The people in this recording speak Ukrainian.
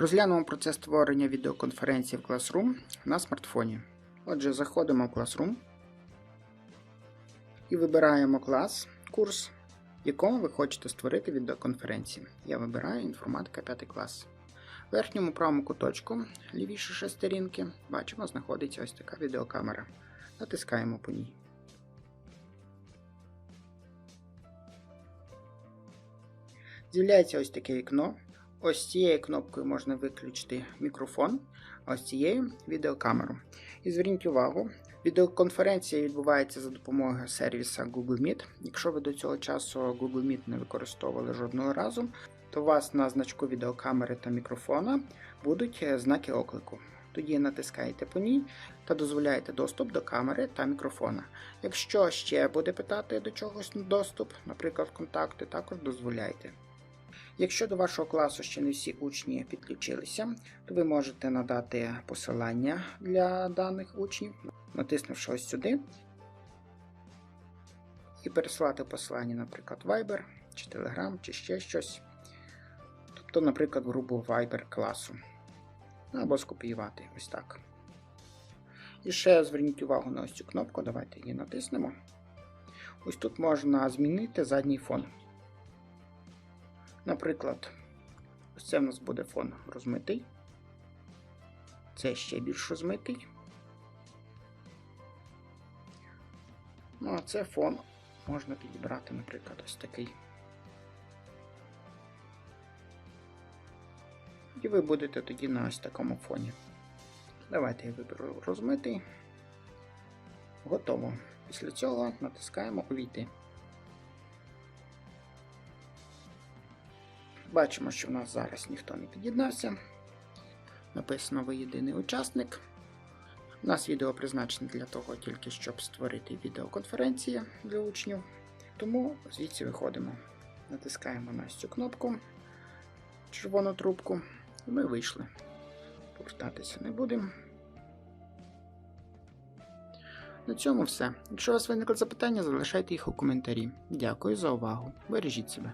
Розглянемо процес створення відеоконференції в Classroom на смартфоні. Отже, заходимо в Classroom і вибираємо клас, курс, в якому ви хочете створити відеоконференцію. Я вибираю інформатика 5 клас. В верхньому правому куточку, лівіше шестерінки, бачимо, знаходиться ось така відеокамера. Натискаємо по ній. З'являється ось таке вікно. Ось цією кнопкою можна виключити мікрофон, а ось цією відеокамеру. І зверніть увагу, відеоконференція відбувається за допомогою сервіса Google Meet. Якщо ви до цього часу Google Meet не використовували жодного разу, то у вас на значку відеокамери та мікрофона будуть знаки оклику. Тоді натискаєте по ній та дозволяєте доступ до камери та мікрофона. Якщо ще буде питати до чогось доступ, наприклад, контакти, також дозволяйте. Якщо до вашого класу ще не всі учні підключилися, то ви можете надати посилання для даних учнів, натиснувши ось сюди, і переслати посилання, наприклад, Viber, чи Telegram, чи ще щось. Тобто, наприклад, в групу Viber класу. Або скопіювати ось так. І ще зверніть увагу на ось цю кнопку, давайте її натиснемо. Ось тут можна змінити задній фон. Наприклад, ось це в нас буде фон розмитий. Це ще більш розмитий. Ну, а це фон можна підібрати, наприклад, ось такий. І ви будете тоді на ось такому фоні. Давайте я виберу розмитий. Готово. Після цього натискаємо Увійти. Бачимо, що в нас зараз ніхто не під'єднався. Написано ви єдиний учасник. У нас відео призначене для того, тільки щоб створити відеоконференції для учнів. Тому звідси виходимо. Натискаємо на цю кнопку, червону трубку, і ми вийшли. Повертатися не будемо. На цьому все. Якщо у вас виникли запитання, залишайте їх у коментарі. Дякую за увагу. Бережіть себе.